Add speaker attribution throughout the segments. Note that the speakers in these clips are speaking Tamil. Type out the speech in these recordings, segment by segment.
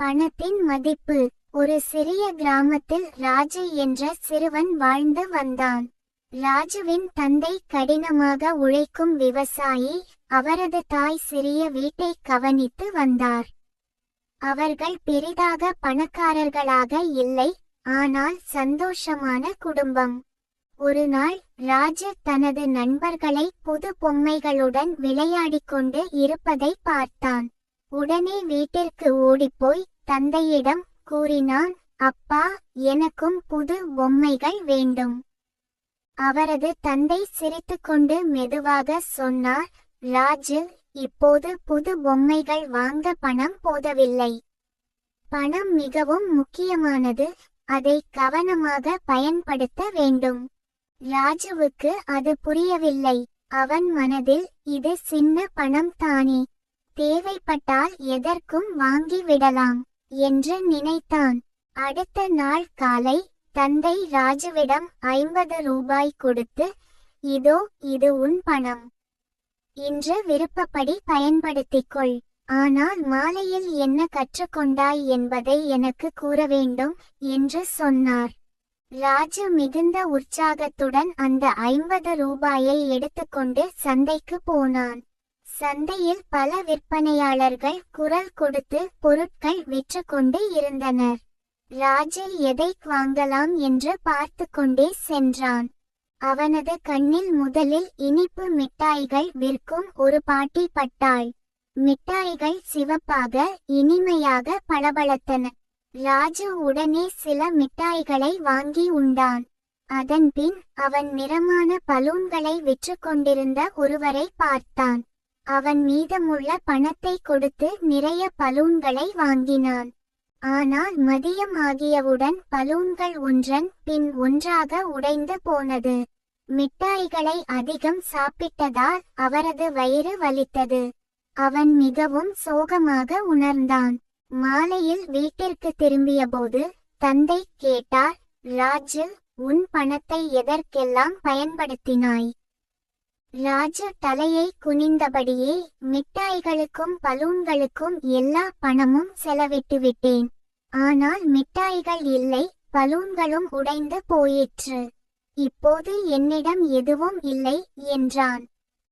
Speaker 1: பணத்தின் மதிப்பு. ஒரு சிறிய கிராமத்தில் ராஜு என்ற சிறுவன் வாழ்ந்து வந்தான். ராஜுவின் தந்தை கடினமாக உழைக்கும் விவசாயி அவரது தாய் சிறிய வீட்டை கவனித்து வந்தார். அவர்கள் பெரிதாக பணக்காரர்களாக இல்லை ஆனால் சந்தோஷமான குடும்பம். ஒரு நாள் ராஜு தனது நண்பர்களை புது பொம்மைகளுடன் விளையாடிக்கொண்டு இருப்பதை பார்த்தான். உடனே வீட்டிற்கு ஓடிப்போய் தந்தையிடம் கூறினான் அப்பா எனக்கும் புது பொம்மைகள் வேண்டும் அவரது தந்தை சிரித்துக்கொண்டு மெதுவாக சொன்னார் ராஜு இப்போது புது பொம்மைகள் வாங்க பணம் போதவில்லை. பணம் மிகவும் முக்கியமானது அதை கவனமாக பயன்படுத்த வேண்டும். ராஜுவுக்கு அது புரியவில்லை. அவன் மனதில் இது சின்ன பணம் தானே. தேவைப்பட்டால் எதற்கும் வாங்கிவிடலாம் என்று நினைத்தான். அடுத்த நாள் காலை தந்தை ராஜுவிடம் ஐம்பது ரூபாய் கொடுத்து இதோ இது உன் பணம். இன்று விருப்பப்படி பயன்படுத்திக்கொள். ஆனால் மாலையில் என்ன கற்றுக்கொண்டாய் என்பதை எனக்கு கூற வேண்டும் என்று சொன்னார். ராஜு மிகுந்த உற்சாகத்துடன் அந்த ஐம்பது ரூபாயை எடுத்துக்கொண்டு சந்தைக்கு போனான். சந்தையில் பல விற்பனையாளர்கள் குரல் கொடுத்து பொருட்கள் விற்று கொண்டு இருந்தனர். ராஜு எதை வாங்கலாம் என்று பார்த்து கொண்டே சென்றான். அவனது கண்ணில் முதலில் இனிப்பு மிட்டாய்கள் விற்கும் ஒரு பாட்டி பட்டாள். மிட்டாய்கள் சிவப்பாக இனிமையாக பளபளத்தன. ராஜு உடனே சில மிட்டாய்களை வாங்கி உண்டான். அதன்பின் அவன் நிறமான பலூன்களை விற்று கொண்டிருந்த ஒருவரை பார்த்தான். அவன் மீதமுள்ள பணத்தை கொடுத்து நிறைய பலூன்களை வாங்கினான். ஆனால் மதியம் ஆகியவுடன் பலூன்கள் ஒன்றன் பின் ஒன்றாக உடைந்து போனது. மிட்டாய்களை அதிகம் சாப்பிட்டதால் அவரது வயிறு வலித்தது. அவன் மிகவும் சோகமாக உணர்ந்தான். மாலையில் வீட்டிற்கு திரும்பியபோது தந்தை கேட்டார் ராஜு உன் பணத்தை எதற்கெல்லாம் பயன்படுத்தினாய்? ராஜு தலையை குனிந்தபடியே மிட்டாய்களுக்கும் பலூன்களுக்கும் எல்லா பணமும் செலவிட்டு விட்டேன். ஆனால் மிட்டாய்கள் இல்லை பலூன்களும் உடைந்து போயிற்று. இப்போது என்னிடம் எதுவும் இல்லை என்றான்.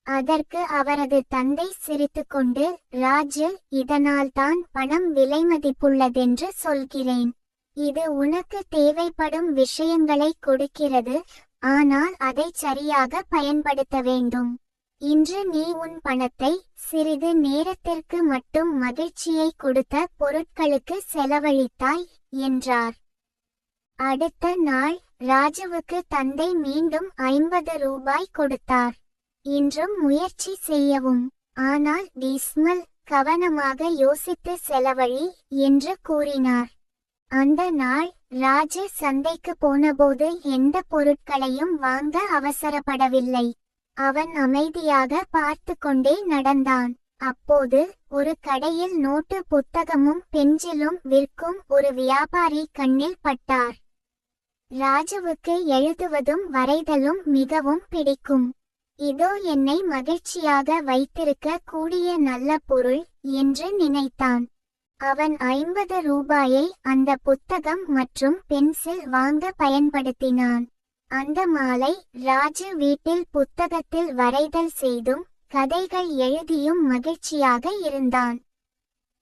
Speaker 1: அதற்கு அவரது தந்தை சிரித்துக்கொண்டு ராஜு இதனால்தான் பணம் விலைமதிப்புள்ளதென்று சொல்கிறேன். இது உனக்கு தேவைப்படும் விஷயங்களை கொடுக்கிறது ஆனால் அதை சரியாக பயன்படுத்த வேண்டும். இன்று நீ உன் பணத்தை சிறிது நேரத்திற்கு மட்டும் மகிழ்ச்சியை கொடுத்த பொருட்களுக்கு செலவழித்தாய் என்றார். அடுத்த நாள் ராஜுவுக்கு தந்தை மீண்டும் ஐம்பது ரூபாய் கொடுத்தார். இன்றும் முயற்சி செய்யவும். ஆனால் டிஸ்மல் கவனமாக யோசித்து செலவழி என்று கூறினார். அந்த நாள் ராஜு சந்தைக்கு போனபோது எந்த பொருட்களையும் வாங்க அவசரப்படவில்லை. அவன் அமைதியாக பார்த்து கொண்டே நடந்தான். அப்போது ஒரு கடையில் நோட்டு புத்தகமும் பெஞ்சிலும் விற்கும் ஒரு வியாபாரி கண்ணில் பட்டார். ராஜுவுக்கு எழுதுவதும் வரைதலும் மிகவும் பிடிக்கும். இதோ என்னை மகிழ்ச்சியாக வைத்திருக்க கூடிய நல்ல பொருள் என்று நினைத்தான். அவன் ஐம்பது ரூபாயை அந்த புத்தகம் மற்றும் பென்சில் வாங்க பயன்படுத்தினான். அந்த மாலை ராஜு வீட்டில் புத்தகத்தில் வரைதல் செய்தும் கதைகள் எழுதியும் மகிழ்ச்சியாக இருந்தான்.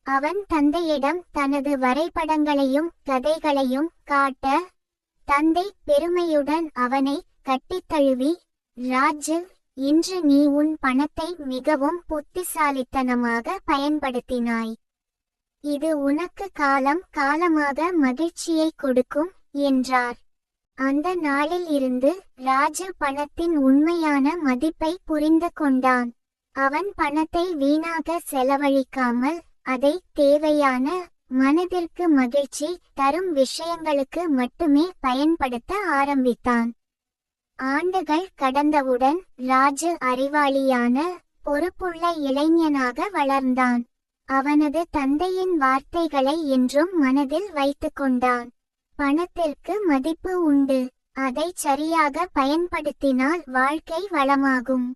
Speaker 1: அவன் தந்தையிடம் தனது வரைபடங்களையும் கதைகளையும் காட்ட தந்தை பெருமையுடன் அவனை கட்டித்தழுவி ராஜு இன்று நீ உன் பணத்தை மிகவும் புத்திசாலித்தனமாக பயன்படுத்தினாய். இது உனக்கு காலம் காலமாக மகிழ்ச்சியை கொடுக்கும் என்றார். அந்த நாளில் இருந்து ராஜ பணத்தின் உண்மையான மதிப்பை புரிந்து கொண்டான். அவன் பணத்தை வீணாக செலவழிக்காமல் அதை தேவையான மனதிற்கு மகிழ்ச்சி தரும் விஷயங்களுக்கு மட்டுமே பயன்படுத்த ஆரம்பித்தான். ஆண்டுகள் கடந்தவுடன் ராஜு அறிவாளியான பொறுப்புள்ள இளைஞனாக வளர்ந்தான். அவனது தந்தையின் வார்த்தைகளை என்றும் மனதில் வைத்துக் கொண்டான் பணத்திற்கு மதிப்பு உண்டு. அதை சரியாக பயன்படுத்தினால் வாழ்க்கை வளமாகும்.